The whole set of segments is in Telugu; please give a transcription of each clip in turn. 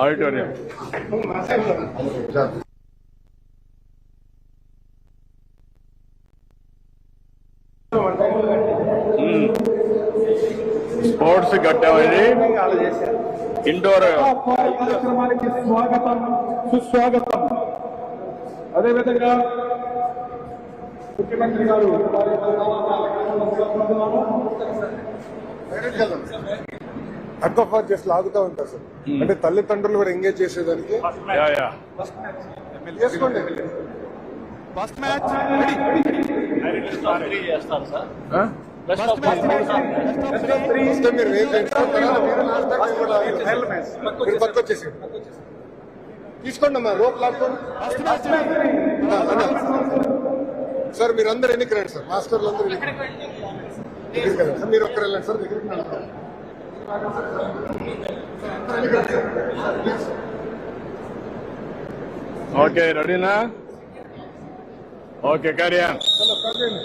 ఆడిటోరియం. Sports కట్టామండి indoor. కార్యక్రమానికి స్వాగతం సుస్వాగతం. అదేవిధంగా ముఖ్యమంత్రి గారు వర్క్ చేసి లాగుతూ ఉంటారు సార్ అంటే తల్లిదండ్రులు కూడా ఎంగేజ్ చేసేదానికి యా యా చేసుకోండి ఫస్ట్ మ్యాచ్ ఆ? ఫస్ట్ మ్యాచ్ ఫస్ట్ మీరు పక్క వచ్చేసి తీసుకోండి అమ్మా రోప్ లాక్కోండి. సార్ మీరు అందరు ఎన్నికి రండి సార్ మాస్టర్లు అందరూ ఎన్నికి రండి. దగ్గరికి వెళ్ళండి సార్ మీరు ఒక్కరు వెళ్ళండి సార్ దగ్గరికి రండి. ఓకే రెడీనా ఓకే కార్యా చలో, start చేయండి.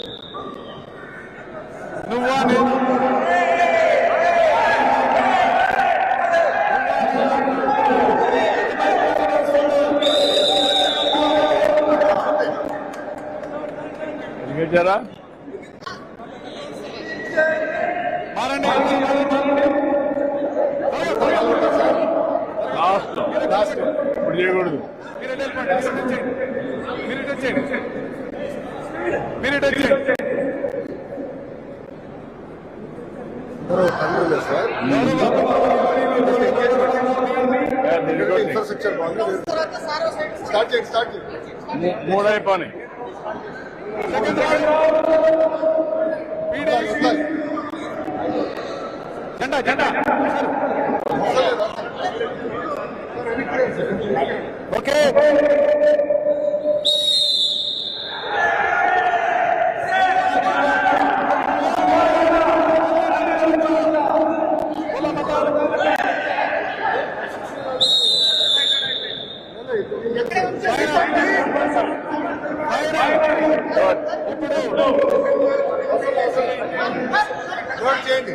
నువ్వా నేను ఎదిగేశారా మారండి ఎవరు తండ్రులే సార్ ఇన్ఫ్రాస్ట్రక్చర్ స్టార్ట్ చేయండి. స్టార్ట్ చేయండి. మూడు జెండా జెండా ఓకే నోట్ చేయండి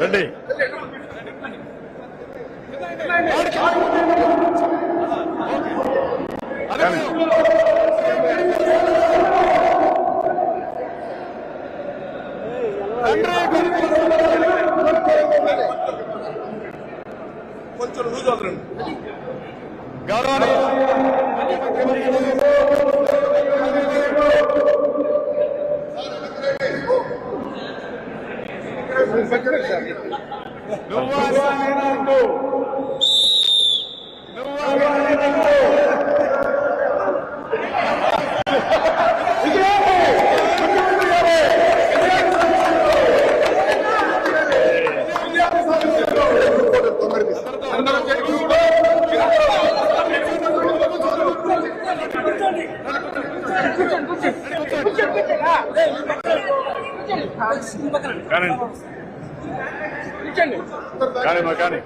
రెడీ. కొంచెం లూజ్ అవుతుంది గౌరవనీయ కానీ కానీ మా కానీ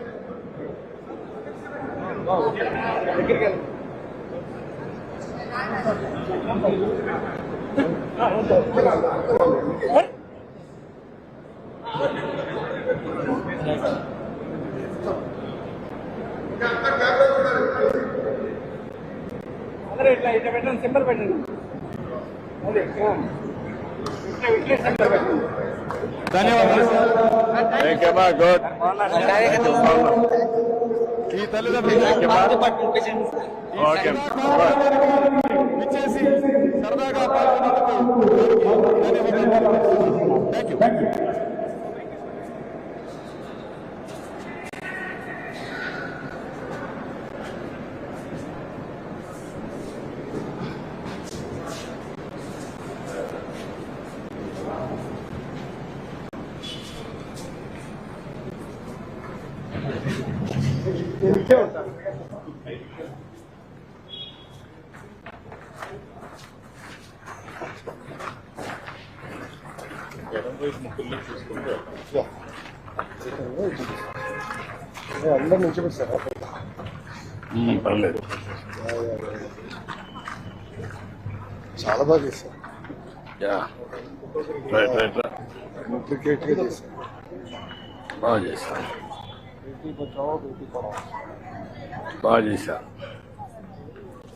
అందరూ ఇట్లా ఇట్లా పెట్టండి సింబల్ పెట్టండి అదే ఇట్లా ఇట్లా సింబల్ పెట్టండి ధన్యవాదాలు. ఈ తల్లిదండ్రులు సరదాగా పాల్గొన్నందుకు థ్యాంక్ యూ ఇంకే ఉంటాను అందరు నుంచి సార్ పర్లేదు. చాలా బాగా చేశారు. యా. Right right right. ఇంప్లికేట్గా చేశారు. బాగా చేశా బాగా చేశా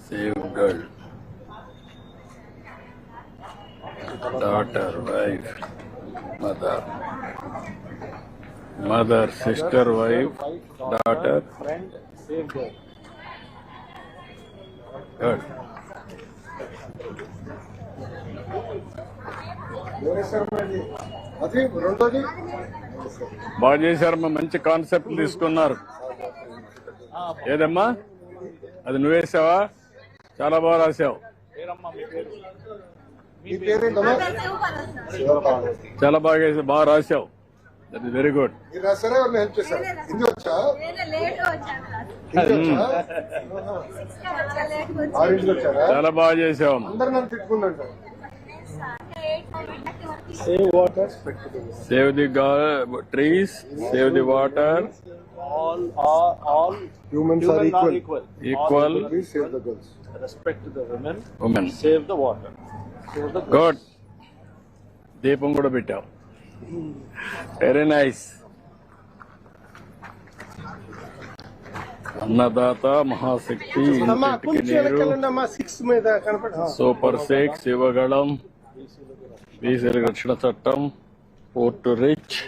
save girl daughter wife mother mother sister wife daughter friend save girl good ఎవరేశారు మరి అది రెండోది బాగా చేశారమ్మా మంచి కాన్సెప్ట్ తీసుకున్నారు. ఏదమ్మా? అది నువ్వేసావా చాలా బాగా రాసావు. పేరమ్మా మీ పేరు? మీ పేరేంటమ్మా? చాలా బాగా బాగా రాసావు. దట్ ఇస్ వెరీ గుడ్ మీరు రాసారా? ఎవరిని అందరు నన్ను తిట్టుకుంటారు save water save the trees save the water all all all humans are equal equal equal please save the girls respect the women women save the water save the good దీపం కూడా పెట్టావు వెరీ నైస్ అన్నదాత మహాశక్తి ఇంటింటికి నీరు సిక్స్ మీద కనపడ సూపర్ సిక్స్ యువగళం விசிலுக்கு ரஷ்ண சட்டம் போட்டு ரிச்